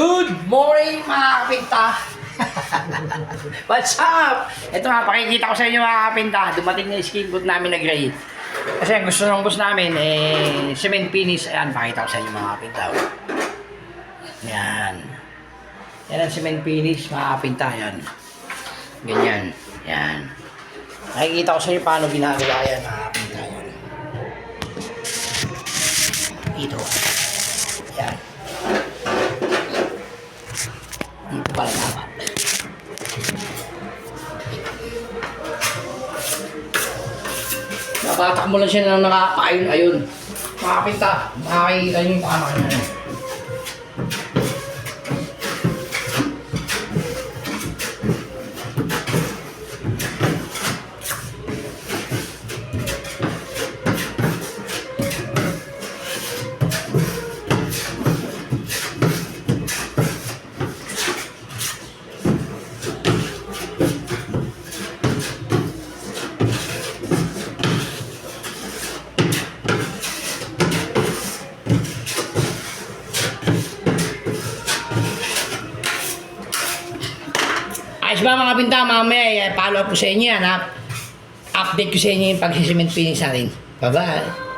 Good morning mga kapinta! What's up? Ito nga, pakikita ko sa inyo mga kapinta. Dumating na yung skin boot namin na gray. Kasi ang gusto ng boss namin, eh, cement finish. Ayan, pakita ko sa inyo mga kapinta. Yan. Yan ang cement finish mga kapinta. Yan. Ganyan. Yan. Nakikita ko sa inyo paano ginagawa yan mga kapinta. Yan. Dito. Yan. Dito pala dapat. Nabatak mo lang siya ng nakakaayun-ayun. Makakita. Makakita nyo yung paano kanya. Ayos ba mga pinta, mamaya, eh, follow up ko sa inyo yan ha. Update ko sa inyo yung pag-cement finish natin. Bye-bye.